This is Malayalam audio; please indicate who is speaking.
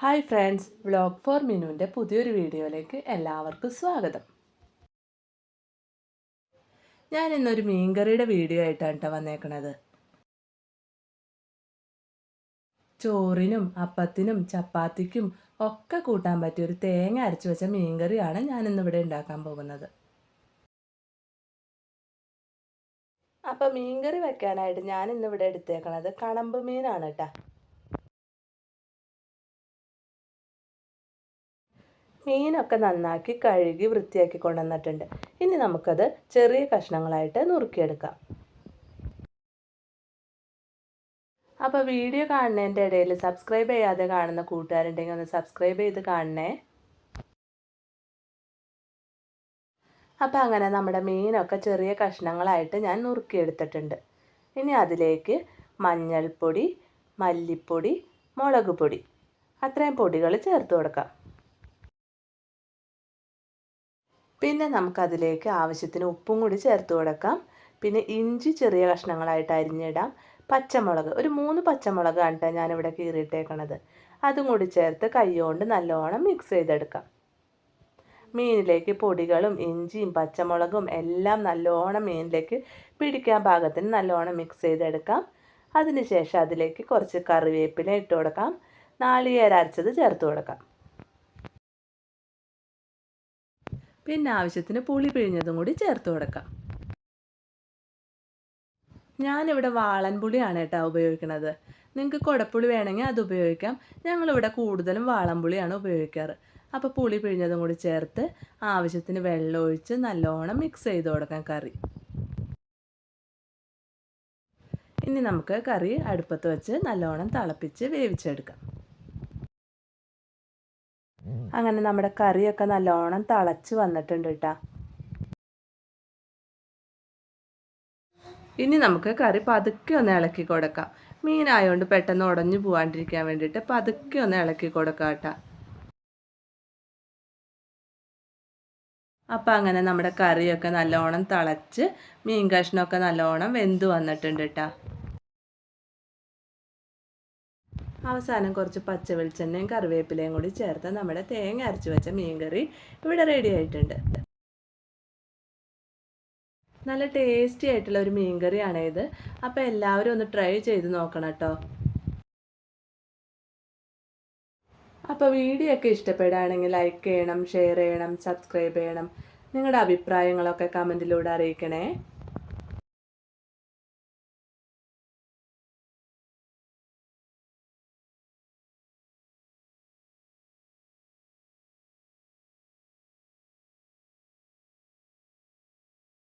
Speaker 1: ഹായ് ഫ്രണ്ട്സ് വ്ളോഗ് ഫോർ മിനുവിന്റെ പുതിയൊരു വീഡിയോയിലേക്ക് എല്ലാവർക്കും സ്വാഗതം. ഞാൻ ഇന്നൊരു മീൻകറിയുടെ വീഡിയോ ആയിട്ടാണ് കേട്ടോ വന്നേക്കണത്. ചോറിനും അപ്പത്തിനും ചപ്പാത്തിക്കും ഒക്കെ കൂട്ടാൻ പറ്റിയ ഒരു തേങ്ങ അരച്ച് വെച്ച മീൻകറിയാണ് ഞാൻ ഇന്നിവിടെ ഉണ്ടാക്കാൻ പോകുന്നത്. അപ്പോൾ മീൻകറി വെക്കാനായിട്ട് ഞാൻ ഇന്നിവിടെ എടുത്തേക്കണത് കണമ്പ് മീനാണ് കേട്ടോ. മീനൊക്കെ നന്നാക്കി കഴുകി വൃത്തിയാക്കി കൊണ്ടുവന്നിട്ടുണ്ട്. ഇനി നമുക്കത് ചെറിയ കഷ്ണങ്ങളായിട്ട് നുറുക്കിയെടുക്കാം. അപ്പോൾ വീഡിയോ കാണുന്നതിന്റെ ഇടയിൽ സബ്സ്ക്രൈബ് ചെയ്യാതെ കാണുന്ന കൂട്ടുകാരുണ്ടെങ്കിൽ ഒന്ന് സബ്സ്ക്രൈബ് ചെയ്ത് കാണണേ. അപ്പോൾ അങ്ങനെ നമ്മുടെ മീനൊക്കെ ചെറിയ കഷ്ണങ്ങളായിട്ട് ഞാൻ നുറുക്കിയെടുത്തിട്ടുണ്ട്. ഇനി അതിലേക്ക് മഞ്ഞൾപ്പൊടി മല്ലിപ്പൊടി മുളക് പൊടി അത്രയും പൊടികൾ ചേർത്ത് കൊടുക്കാം. പിന്നെ നമുക്കതിലേക്ക് ആവശ്യത്തിന് ഉപ്പും കൂടി ചേർത്ത് കൊടുക്കാം. പിന്നെ ഇഞ്ചി ചെറിയ കഷ്ണങ്ങളായിട്ട് അരിഞ്ഞിടാം. പച്ചമുളക് ഒരു മൂന്ന് പച്ചമുളക് കണ്ടാണ് ഞാനിവിടെ കീറിയിട്ടേക്കണത്. അതും കൂടി ചേർത്ത് കൈകൊണ്ട് നല്ലോണം മിക്സ് ചെയ്തെടുക്കാം. മീനിലേക്ക് പൊടികളും ഇഞ്ചിയും പച്ചമുളകും എല്ലാം നല്ലോണം മീനിലേക്ക് പിടിക്കാൻ പാകത്തിന് നല്ലോണം മിക്സ് ചെയ്തെടുക്കാം. അതിനുശേഷം അതിലേക്ക് കുറച്ച് കറിവേപ്പില ഇട്ട് കൊടുക്കാം. നാളികേര അരച്ചത് ചേർത്ത് കൊടുക്കാം. പിന്നെ ആവശ്യത്തിന് പുളി പിഴിഞ്ഞതും കൂടി ചേർത്ത് കൊടുക്കാം. ഞാനിവിടെ വാളൻ പുളിയാണ് കേട്ടോ ഉപയോഗിക്കുന്നത് നിങ്ങൾക്ക് കുടപ്പുളി വേണമെങ്കിൽ അത് ഉപയോഗിക്കാം. ഞങ്ങളിവിടെ കൂടുതലും വാളൻപുളിയാണ് ഉപയോഗിക്കാറ്. അപ്പോൾ പുളി പിഴിഞ്ഞതും കൂടി ചേർത്ത് ആവശ്യത്തിന് വെള്ളം ഒഴിച്ച് നല്ലോണം മിക്സ് ചെയ്ത് കൊടുക്കാം കറി. ഇനി നമുക്ക് കറി അടുപ്പത്ത് വെച്ച് നല്ലോണം തിളപ്പിച്ച് വേവിച്ചെടുക്കാം. അങ്ങനെ നമ്മുടെ കറിയൊക്കെ നല്ലോണം തിളച്ച് വന്നിട്ടുണ്ട് കേട്ടോ ഇനി നമുക്ക് കറി പതുക്കെ ഒന്ന് ഇളക്കി കൊടുക്കാം. മീനായതുകൊണ്ട് പെട്ടെന്ന് ഉടഞ്ഞു പോകാണ്ടിരിക്കാൻ വേണ്ടിയിട്ട് പതുക്കെ ഒന്ന് ഇളക്കി കൊടുക്കാം കേട്ടോ അപ്പം അങ്ങനെ നമ്മുടെ കറിയൊക്കെ നല്ലോണം തിളച്ച് മീൻ കഷ്ണമൊക്കെ നല്ലോണം വെന്ത് വന്നിട്ടുണ്ട് കേട്ടോ അവസാനം കുറച്ച് പച്ച വെളിച്ചെണ്ണയും കറിവേപ്പിലയും കൂടി ചേർത്ത് നമ്മുടെ തേങ്ങ അരച്ച് വെച്ച മീൻകറി ഇവിടെ റെഡി ആയിട്ടുണ്ട്. നല്ല ടേസ്റ്റി ആയിട്ടുള്ള ഒരു മീൻകറിയാണ് ഇത്. അപ്പോൾ എല്ലാവരും ഒന്ന് ട്രൈ ചെയ്ത് നോക്കണം കേട്ടോ അപ്പോൾ വീഡിയോ ഒക്കെ ഇഷ്ടപ്പെടുകയാണെങ്കിൽ ലൈക്ക് ചെയ്യണം ഷെയർ ചെയ്യണം സബ്സ്ക്രൈബ് ചെയ്യണം. നിങ്ങളുടെ അഭിപ്രായങ്ങളൊക്കെ കമന്റിലൂടെ അറിയിക്കണേ.